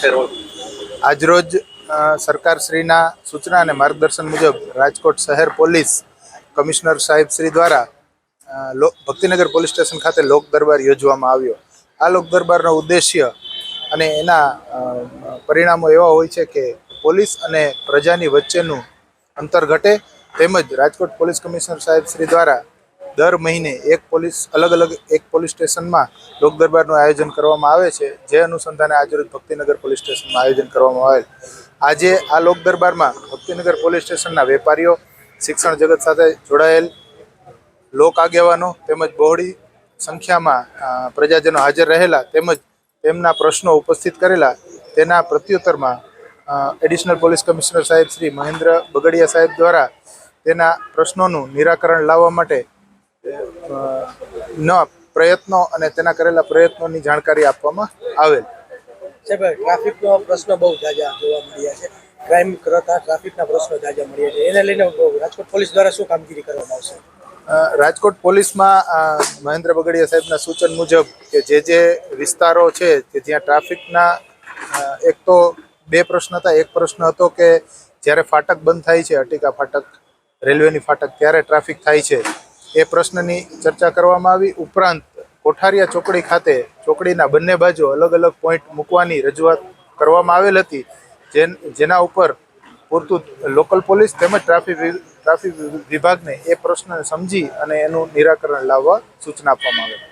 આજરોજ સરકારશ્રીના સૂચના અને માર્ગદર્શન મુજબ રાજકોટ શહેર પોલીસ કમિશનર સાહેબ શ્રી દ્વારા ભક્તિનગર પોલીસ સ્ટેશન ખાતે લોક દરબાર યોજવામાં આવ્યો. આ લોક દરબારનો ઉદ્દેશ્ય અને એના પરિણામો એવા હોય છે કે પોલીસ અને પ્રજાની વચ્ચેનું અંતર ઘટે, તેમજ રાજકોટ પોલીસ કમિશનર સાહેબ શ્રી દ્વારા દર મહિને એક પોલીસ, અલગ અલગ એક પોલીસ સ્ટેશનમાં લોક દરબારનું આયોજન કરવામાં આવે છે. જે અનુસંધાને આજરોજ ભક્તિનગર પોલીસ સ્ટેશનમાં આયોજન કરવામાં આવેલ. આજે આ લોક દરબારમાં ભક્તિનગર પોલીસ સ્ટેશનના વેપારીઓ, શિક્ષણ જગત સાથે જોડાયેલ લોક આગેવાનો તેમજ બહોળી સંખ્યામાં પ્રજાજનો હાજર રહેલા તેમજ તેમના પ્રશ્નો ઉપસ્થિત કરેલા તેના પ્રત્યુત્તરમાં એડિશનલ પોલીસ કમિશનર સાહેબ શ્રી મહેન્દ્ર બગડિયા સાહેબ દ્વારા તેના પ્રશ્નોનું નિરાકરણ લાવવા માટે ન પ્રયત્નો અને તેના કરેલા પ્રયત્નોની જાણકારી આપવામાં આવેલ. સાહેબ ટ્રાફિકનો પ્રશ્ન બહુ જાજા જોવા મળ્યા છે. ક્રાઇમ કરતા ટ્રાફિકના પ્રશ્નો જાજા મળ્યા છે. એને લઈને રાજકોટ પોલીસ દ્વારા શું કામગીરી કરવામાં આવશે? રાજકોટ પોલીસમાં મહેન્દ્ર બગડિયા સાહેબના સૂચન મુજબ કે જે જે વિસ્તારો છે કે જ્યાં ટ્રાફિકના એક તો બે પ્રશ્ન હતા. એક પ્રશ્ન હતો કે જ્યારે ફાટક બંધ થાય છે અટિકા ફાટક રેલવેની ફાટક ત્યારે ટ્રાફિક થાય છે. એ પ્રશ્નની ચર્ચા કરવામાં આવી. ઉપરાંત કોઠારિયા ચોકડી ખાતે ચોકડીના બંને બાજુ અલગ અલગ પોઈન્ટ મૂકવાની રજૂઆત કરવામાં આવેલ હતી. જેન ઉપર પૂરતું લોકલ પોલીસ તેમજ ટ્રાફિક ટ્રાફિક વિભાગને એ પ્રશ્ન સમજી અને એનું નિરાકરણ લાવવા સૂચના આપવામાં આવે